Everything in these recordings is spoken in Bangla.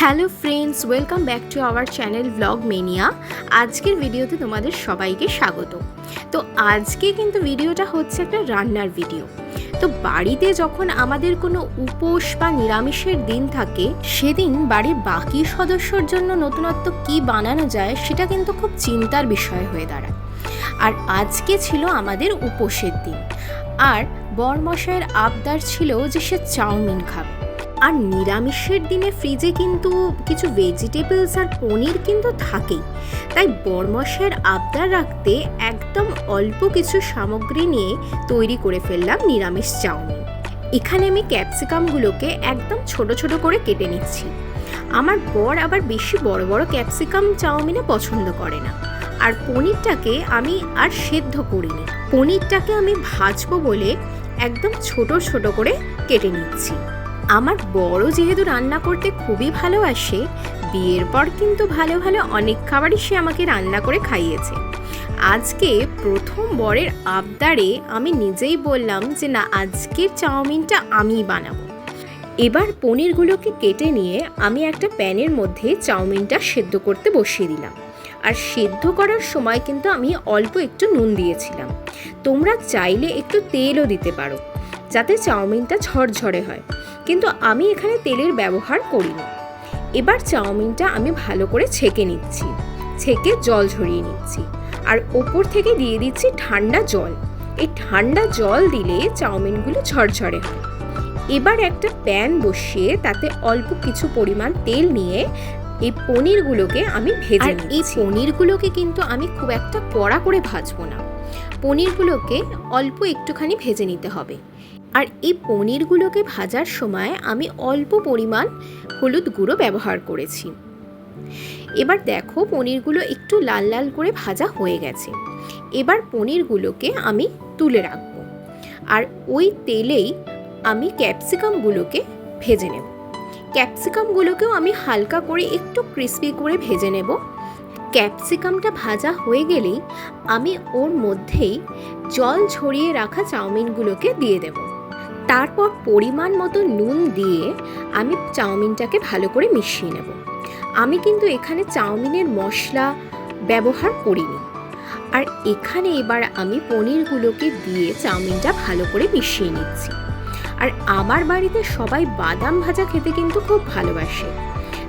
Hello friends, welcome back to our channel Blog Mania. আজকের ভিডিওতে তোমাদের সবাইকে স্বাগত। তো আজকে কিন্তু ভিডিওটা হচ্ছে একটা রান্নার ভিডিও। তো বাড়িতে যখন আমাদের কোনো উপোস বা নিরামিষের দিন থাকে, সেদিন বাড়ির বাকি সদস্যর জন্য নতুনত্ব কি বানানো যায় সেটা কিন্তু খুব চিন্তার বিষয় হয়ে দাঁড়ায়। আর আজকে ছিল আমাদের উপোসের দিন। আর বরমশাইয়ের আবদার ছিল যে সে চাউমিন খাবে। আর নিরামিষের দিনে ফ্রিজে কিন্তু কিছু ভেজিটেবলস আর পনির কিন্তু থাকেই। তাই বরমশের আবদার রাখতে একদম অল্প কিছু সামগ্রী নিয়ে তৈরি করে ফেললাম নিরামিষ চাউমিন। এখানে আমি ক্যাপসিকামগুলোকে একদম ছোট ছোট করে কেটে নিচ্ছি। আমার বর আবার বেশি বড় বড় ক্যাপসিকাম চাউমিনে পছন্দ করে না। আর পনিরটাকে আমি আর সেদ্ধ করিনি। পনিরটাকে আমি ভাজবো বলে একদম ছোট ছোট করে কেটে নিচ্ছি। আমার বড় যেহেতু রান্না করতে খুবই ভালোবাসে, বিয়ের পর কিন্তু ভালো ভালো অনেক খাবারই সে আমাকে রান্না করে খাইয়েছে। আজকে প্রথম বরের আবদারে আমি নিজেই বললাম যে, না, আজকের চাউমিনটা আমিই বানাবো। এবার পনিরগুলোকে কেটে নিয়ে আমি একটা প্যানের মধ্যে চাউমিনটা সেদ্ধ করতে বসিয়ে দিলাম। আর সেদ্ধ করার সময় কিন্তু আমি অল্প একটু নুন দিয়েছিলাম। তোমরা চাইলে একটু তেলও দিতে পারো, যাতে চাউমিনটা ঝরঝরে হয়। কিন্তু আমি এখানে তেলের ব্যবহার করিনি। এবার চাউমিনটা আমি ভালো করে ছেঁকে নিচ্ছি। ছেঁকে জল ঝরিয়ে নিচ্ছি। আর ওপর থেকে দিয়ে দিচ্ছি ঠান্ডা জল। এই ঠান্ডা জল দিলে চাউমিনগুলো ঝরঝরে হয়। এবার একটা প্যান বসিয়ে তাতে অল্প কিছু পরিমাণ তেল নিয়ে এই পনিরগুলোকে আমি ভেজে এই পনিরগুলোকে কিন্তু আমি খুব একটা কড়া করে ভাজবো না। পনিরগুলোকে অল্প একটুখানি ভেজে নিতে হবে। আর এই পনিরগুলোকে ভাজার সময় আমি অল্প পরিমাণ হলুদ গুঁড়ো ব্যবহার করেছি। এবার দেখো পনিরগুলো একটু লাল লাল করে ভাজা হয়ে গেছে। এবার পনিরগুলোকে আমি তুলে রাখব। আর ওই তেলেই আমি ক্যাপসিকামগুলোকে ভেজে নেব। ক্যাপসিকামগুলোকেও আমি হালকা করে একটু ক্রিস্পি করে ভেজে নেব। ক্যাপসিকামটা ভাজা হয়ে গেলেই আমি ওর মধ্যেই জল ছড়িয়ে রাখা চাউমিনগুলোকে দিয়ে দেবো। তারপর পরিমাণ মতো নুন দিয়ে আমি চাউমিনটাকে ভালো করে মিশিয়ে নেব। আমি কিন্তু এখানে চাউমিনের মশলা ব্যবহার করিনি। আর এখানে এবার আমি পনিরগুলোকে দিয়ে চাউমিনটা ভালো করে মিশিয়ে নিচ্ছি। আর আমার বাড়িতে সবাই বাদাম ভাজা খেতে কিন্তু খুব ভালোবাসে।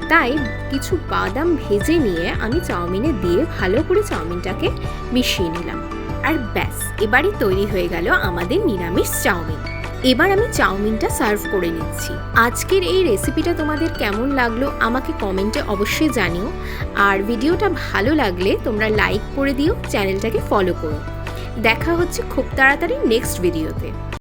তাই কিছু বাদাম ভেজে নিয়ে আমি চাউমিনে দিয়ে ভালো করে চাউমিনটাকে মিশিয়ে নিলাম। আর ব্যাস, এবারই তৈরি হয়ে গেল আমাদের নিরামিষ চাউমিন। এবার আমি চাউমিনটা সার্ভ করে নিচ্ছি। আজকের এই রেসিপিটা তোমাদের কেমন লাগল আমাকে কমেন্টে অবশ্যই জানিও। আর ভিডিওটা ভালো লাগলে তোমরা লাইক করে দিও, চ্যানেলটাকে ফলো করো। দেখা হচ্ছে খুব তাড়াতাড়ি নেক্সট ভিডিওতে।